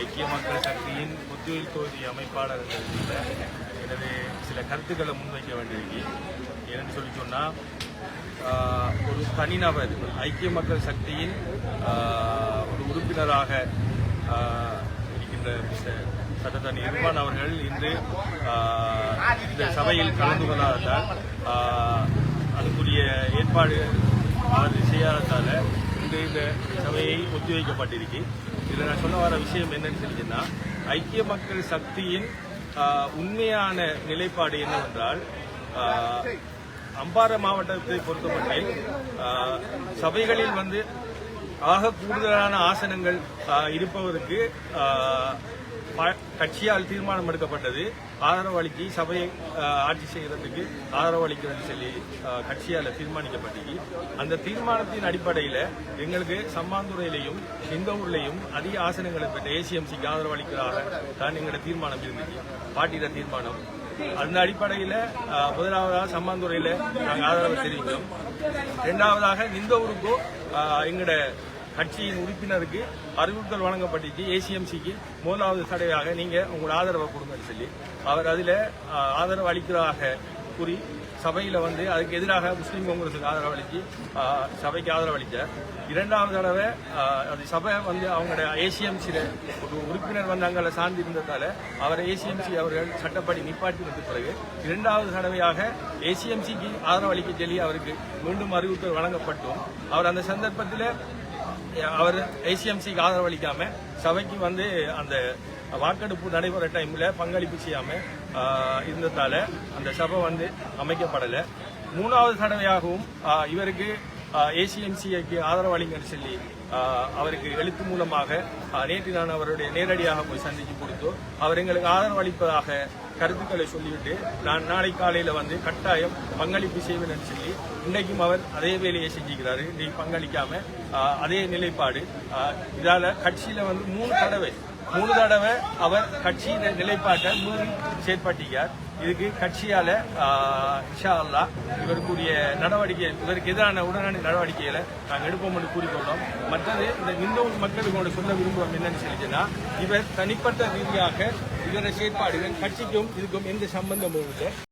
ஐக்கிய மக்கள் சக்தியின் பொதுவில் தொகுதி அமைப்பாளர்கள் எனவே சில கருத்துக்களை முன்வைக்க வேண்டியிருக்கு. என்னன்னு சொல்லி சொன்னால் ஒரு தனிநபர் ஐக்கிய மக்கள் சக்தியின் ஒரு உறுப்பினராக இருக்கின்ற மிஸ்டர் சட்டத்தன் இர்பான் அவர்கள் இன்று இந்த சபையில் கலந்து கொள்ளாததால் அதுக்குரிய ஏற்பாடு அவர் செய்யாததால் இன்று இந்த சபையை ஒத்திவைக்கப்பட்டிருக்கு. இதில் நான் சொல்ல வர விஷயம் என்னன்னு சொல்லிச்சுன்னா ஐக்கிய மக்கள் சக்தியின் உண்மையான நிலைப்பாடு என்னவென்றால் அம்பாறை மாவட்டத்தை பொறுத்தமட்டில் சபைகளில் வந்து ஆக கூடுதலான ஆசனங்கள் இருப்பவருக்கு கட்சியால் தீர்மானம் எடுக்கப்பட்டது. ஆதரவு அளித்து சபையை ஆட்சி செய்யறதுக்கு ஆதரவு அளிக்கிறது சொல்லி கட்சியால் தீர்மானிக்கப்பட்டது. அந்த தீர்மானத்தின் அடிப்படையில் எங்களுக்கு சம்மாந்துறையிலையும் இந்த அதிக ஆசனங்களை பெற்ற ஏசிஎம்சிக்கு ஆதரவு அளிக்கிறதாக தான் எங்களோட தீர்மானம் இருந்துச்சு. பாட்டியிட தீர்மானம். அந்த அடிப்படையில் முதலாவதாக சம்மாந்துறையில் நாங்கள் ஆதரவு தெரிவிக்கிறோம். இரண்டாவதாக இந்த ஊருக்கும் எங்களோட கட்சியின் உறுப்பினருக்கு அறிவுறுத்தல் வழங்கப்பட்டுச்சு. ஏசிஎம்சிக்கு முதலாவது தடவையாக நீங்கள் உங்களோட ஆதரவை கொடுங்கன்னு சொல்லி. அவர் அதில் ஆதரவு அளிக்கிறதாக கூறி சபையில் வந்து அதுக்கு எதிராக முஸ்லீம் காங்கிரஸுக்கு ஆதரவு அளித்து சபைக்கு ஆதரவு அளித்தார் இரண்டாவது தடவை அது சபை வந்து அவங்களோட ஏசிஎம்சியில் ஒரு உறுப்பினர் வந்து அங்கே சார்ந்து இருந்ததால் அவரை ஏசிஎம்சி அவர்கள் சட்டப்படி நிப்பாட்டி வந்த பிறகு இரண்டாவது தடவையாக ஏசிஎம்சிக்கு ஆதரவு அளிக்க சொல்லி அவருக்கு மீண்டும் அறிவுறுத்தல் வழங்கப்பட்டும். அவர் அந்த சந்தர்ப்பத்தில் அவர் ஐசிஎம்சிக்கு ஆதரவு சபைக்கு வந்து அந்த வாக்கெடுப்பு நடைபெற டைம்ல பங்களிப்பு செய்யாம இருந்ததால் இருந்ததால அந்த சபை வந்து அமைக்கப்படலை. மூணாவது தடவையாகவும் இவருக்கு ஏசிஎம்சிஐக்கு ஆதரவளிங்கன்னு சொல்லி அவருக்கு எழுத்து மூலமாக நேற்று நான் அவருடைய நேரடியாக போய் சந்திச்சு கொடுத்தோம் அவர் எங்களுக்கு ஆதரவளிப்பதாக கருத்துக்களை சொல்லிவிட்டு நான் நாளை காலையில் வந்து கட்டாயம் பங்களிப்பு செய்வேன் சொல்லி இன்னைக்கும் அவர் அதே வேலையை செஞ்சுக்கிறாரு. இன்னைக்கு பங்களிக்காம அதே நிலைப்பாடு. இதால் கட்சியில் வந்து மூணு தடவை மூணு தடவை அவர் கட்சியின் நிலைப்பாட்டை மீறி செயற்பட்டிருக்கார் இதுக்கு கட்சியால இஷா அல்லாஹ் இவருக்குரிய நடவடிக்கை இதற்கு எதிரான உடனடி நடவடிக்கைகளை நாங்கள் எடுப்போம் என்று கூறிக்கொண்டோம். மற்றது இந்த இந்து மக்களுக்கு சொல்ல விரும்புவோம் என்னன்னு சொல்லிச்சுன்னா இவர் தனிப்பட்ட ரீதியாக இவரது செயற்பாடுகள் கட்சிக்கும் இதுக்கும் எந்த சம்பந்தமும் இல்லை.